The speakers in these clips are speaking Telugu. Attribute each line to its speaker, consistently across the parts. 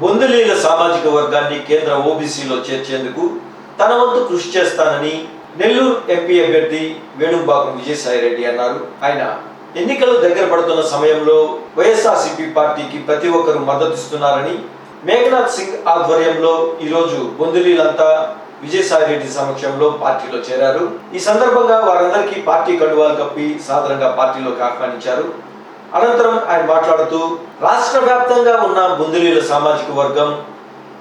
Speaker 1: బొందులీల సామాజిక వర్గాన్ని కేంద్ర ఓబీసీలో చేర్చేందుకు తన వంతు కృషి చేస్తానని నెల్లూరు ఎంపీ అభ్యర్థి వేణుబాబు విజయసాయిరెడ్డి అన్నారు. ఆయన ఎన్నికలు దగ్గర పడుతున్న సమయంలో వైఎస్ఆర్సీపీ పార్టీకి ప్రతి ఒక్కరూ మద్దతిస్తున్నారని మేఘనాథ్ సింగ్ ఆధ్వర్యంలో ఈరోజు బొందులీలంతా విజయసాయిరెడ్డి సమక్షంలో పార్టీలో చేరారు. ఈ సందర్భంగా వారందరికీ పార్టీ కడువాలు కప్పి సాధారణంగా పార్టీలోకి ఆహ్వానించారు. అనంతరం ఆయన మాట్లాడుతూ రాష్ట్ర వ్యాప్తంగా ఉన్న బొందులీల సామాజిక వర్గం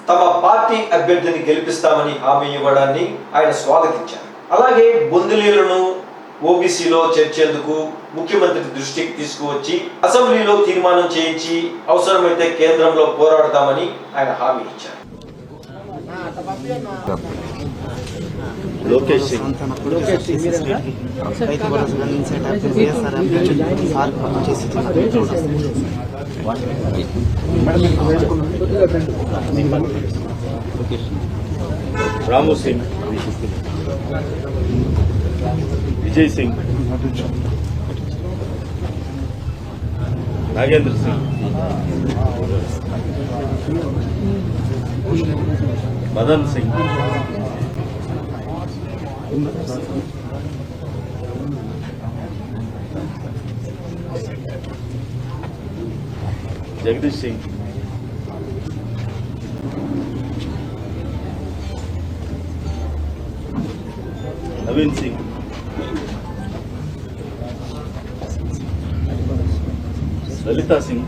Speaker 1: తమ పార్టీ అభ్యర్థిని గెలిపిస్తామని హామీ ఇవ్వడాన్ని ఆయన స్వాగతించారు. అలాగే బుందిలీలను ఓబీసీలో చేర్చేందుకు ముఖ్యమంత్రి దృష్టికి తీసుకువచ్చి అసెంబ్లీలో తీర్మానం చేయించి అవసరమైతే కేంద్రంలో పోరాడతామని ఆయన హామీ ఇచ్చారు.
Speaker 2: లోకేష్ సింగ్.
Speaker 3: రైతు భరోసా అందించేటప్పుడు వైఎస్ఆర్ సార్ చేసి
Speaker 2: రాము సింగ్. విజయ్ సింగ్. నాగేంద్ర సింగ్. బదల్ సింగ్. జగదీష్ సింగ్. నవీన్ సింగ్. లలితా సింగ్.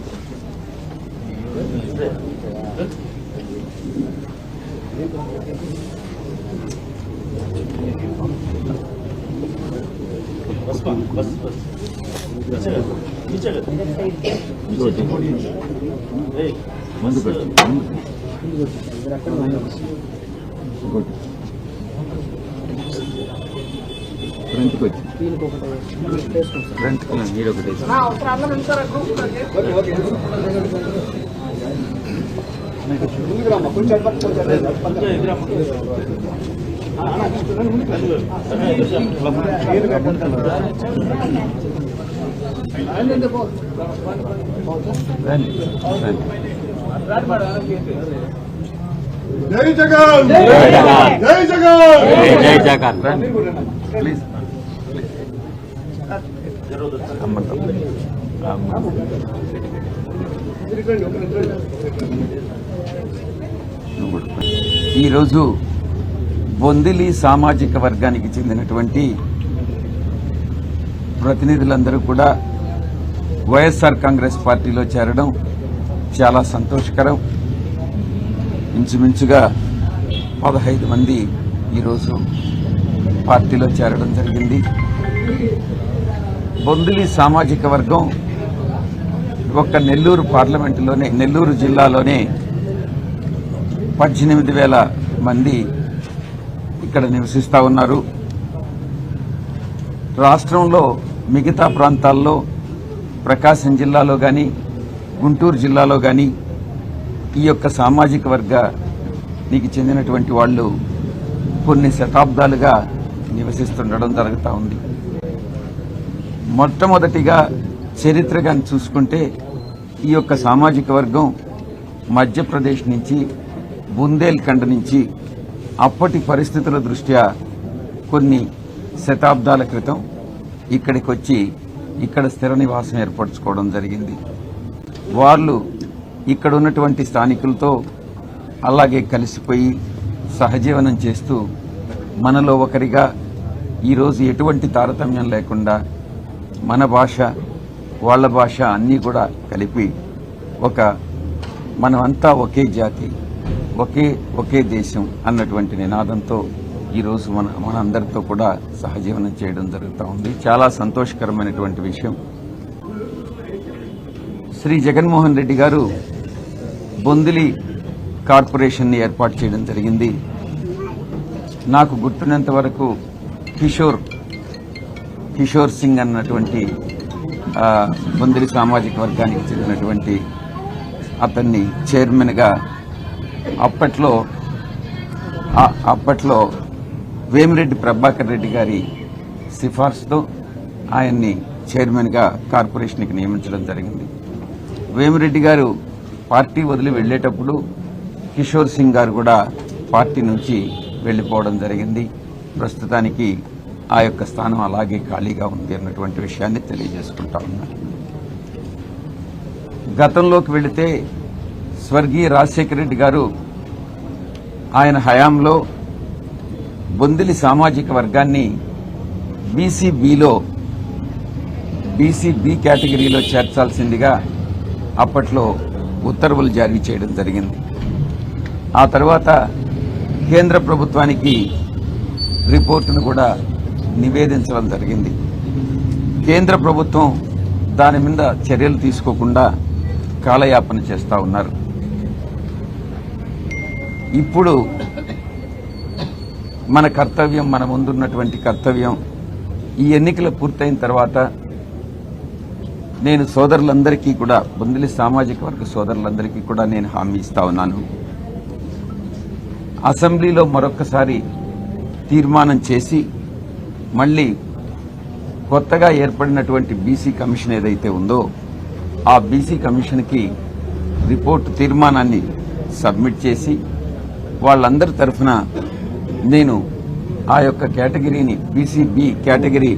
Speaker 2: बस बस बस नीचे कर नीचे कर ए,
Speaker 4: ముందు
Speaker 2: बस,
Speaker 4: పెట్టు ఫ్రంట్కి వచ్చి ఫ్రంట్ మీరు ఒకటి
Speaker 2: కొంచెం ఎదురమ్మ.
Speaker 4: రండి రండి
Speaker 5: జై జగన్ జై జగన్
Speaker 4: జై జగన్ రండి ప్లీజ్ అమ్మతో ప్రయత్నం కూడా. ఈరోజు బొందిలి సామాజిక వర్గానికి చెందినటువంటి ప్రతినిధులందరూ కూడా వైఎస్ఆర్ కాంగ్రెస్ పార్టీలో చేరడం చాలా సంతోషకరం ఇంచుమించుగా పదహైదు మంది ఈరోజు పార్టీలో చేరడం జరిగింది బొందిలి సామాజిక వర్గం ఒక్క నెల్లూరు పార్లమెంటులోనే నెల్లూరు జిల్లాలోనే పద్దెనిమిది వేల మంది ఇక్కడ నివసిస్తూ ఉన్నారు. రాష్ట్రంలో మిగతా ప్రాంతాల్లో ప్రకాశం జిల్లాలో కానీ గుంటూరు జిల్లాలో కానీ ఈ యొక్క సామాజిక వర్గానికి చెందినటువంటి వాళ్ళు కొన్ని శతాబ్దాలుగా నివసిస్తుండడం జరుగుతూ ఉంది. మొట్టమొదటిగా చరిత్రగా చూసుకుంటే ఈ యొక్క సామాజిక వర్గం మధ్యప్రదేశ్ నుంచి బుందేల్ఖండ్ నుంచి అప్పటి పరిస్థితుల దృష్ట్యా కొన్ని శతాబ్దాల క్రితం ఇక్కడికి వచ్చి ఇక్కడ స్థిర నివాసం ఏర్పరచుకోవడం జరిగింది. వాళ్ళు ఇక్కడ ఉన్నటువంటి స్థానికులతో అలాగే కలిసిపోయి సహజీవనం చేస్తూ మనలో ఒకరిగా ఈరోజు ఎటువంటి తారతమ్యం లేకుండా మన భాష వాళ్ళ భాష అన్నీ కూడా కలిపి ఒక మనమంతా ఒకే జాతి. ఒకే ఒకే దేశం అన్నటువంటి నినాదంతో ఈరోజు మన మనందరితో కూడా సహజీవనం చేయడం జరుగుతూ ఉంది. చాలా సంతోషకరమైనటువంటి విషయం. శ్రీ జగన్మోహన్ రెడ్డి గారు బొందిలి కార్పొరేషన్ని ఏర్పాటు చేయడం జరిగింది. నాకు గుర్తున్నంత వరకు కిషోర్ కిషోర్ సింగ్ అన్నటువంటి బొందిలి సామాజిక వర్గానికి చెందినటువంటి అతన్ని చైర్మన్గా అప్పట్లో అప్పట్లో వేమిరెడ్డి ప్రభాకర్ రెడ్డి గారి సిఫార్సుతో ఆయన్ని చైర్మన్గా కార్పొరేషన్కి నియమించడం జరిగింది. వేమిరెడ్డి గారు పార్టీ వదిలి వెళ్ళేటప్పుడు కిషోర్ సింగ్ గారు కూడా పార్టీ నుంచి వెళ్ళిపోవడం జరిగింది. ప్రస్తుతానికి ఆ యొక్క స్థానం అలాగే ఖాళీగా ఉంది అన్నటువంటి విషయాన్ని తెలియజేసుకుంటా ఉన్నాను గతంలోకి వెళితే స్వర్గీయ రాజశేఖర రెడ్డి గారు ఆయన హయాంలో బొందిలి సామాజిక వర్గాన్ని బీసీబీలో బీసీబీ కేటగిరీలో చేర్చాల్సిందిగా అప్పట్లో ఉత్తర్వులు జారీ చేయడం జరిగింది. ఆ తర్వాత కేంద్ర ప్రభుత్వానికి రిపోర్టును కూడా నివేదించడం జరిగింది. కేంద్ర ప్రభుత్వం దాని మీద చర్యలు తీసుకోకుండా కాలయాపన చేస్తూ ఉన్నారు. ఇప్పుడు మన కర్తవ్యం మన ముందున్నటువంటి కర్తవ్యం ఈ ఎన్నికలు పూర్తయిన తర్వాత నేను సోదరులందరికీ కూడా బొందిలి సామాజిక వర్గ సోదరులందరికీ కూడా నేను హామీ ఇస్తా ఉన్నాను. అసెంబ్లీలో మరొకసారి తీర్మానం చేసి మళ్ళీ కొత్తగా ఏర్పడినటువంటి బీసీ కమిషన్ ఏదైతే ఉందో ఆ బీసీ కమిషన్కి రిపోర్ట్ తీర్మానాన్ని సబ్మిట్ చేసి వాళ్ళందరి తరఫున నేను ఆ యొక్క కేటగిరీని బీసీబీ కేటగిరీ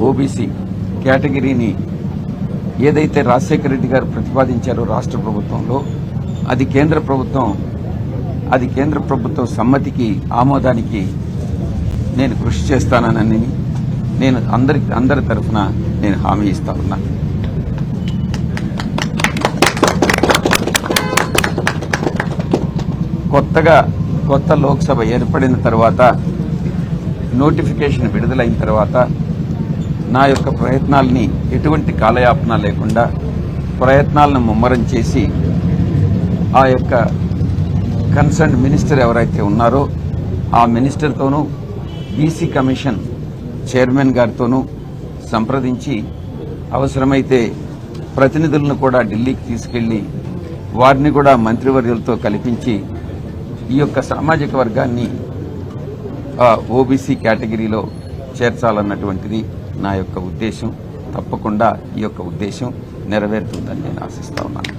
Speaker 4: ఓబీసీ కేటగిరీని ఏదైతే రాజశేఖర రెడ్డి గారు ప్రతిపాదించారో రాష్ట్ర ప్రభుత్వంలో అది కేంద్ర ప్రభుత్వం అది కేంద్ర ప్రభుత్వం సమ్మతికి ఆమోదానికి నేను కృషి చేస్తానని నేను అందరి అందరి తరఫున నేను హామీ ఇస్తా ఉన్నాను కొత్తగా కొత్త లోక్సభ ఏర్పడిన తర్వాత నోటిఫికేషన్ విడుదలైన తర్వాత నా యొక్క ప్రయత్నాల్ని ఎటువంటి కాలయాపన లేకుండా ప్రయత్నాలను ముమ్మరం చేసి ఆ యొక్క కన్సర్న్ మినిస్టర్ ఎవరైతే ఉన్నారో ఆ మినిస్టర్తోనూ బీసీ కమిషన్ చైర్మన్ గారితోనూ సంప్రదించి అవసరమైతే ప్రతినిధులను కూడా ఢిల్లీకి తీసుకెళ్ళి వారిని కూడా మంత్రివర్యులతో కల్పించి ఈ యొక్క సామాజిక వర్గాన్ని ఓబీసీ కేటగిరీలో చేర్చాలన్నటువంటిది నా యొక్క ఉద్దేశం. తప్పకుండా ఈ యొక్క ఉద్దేశం నెరవేరుతుందని నేను ఆశిస్తా ఉన్నాను.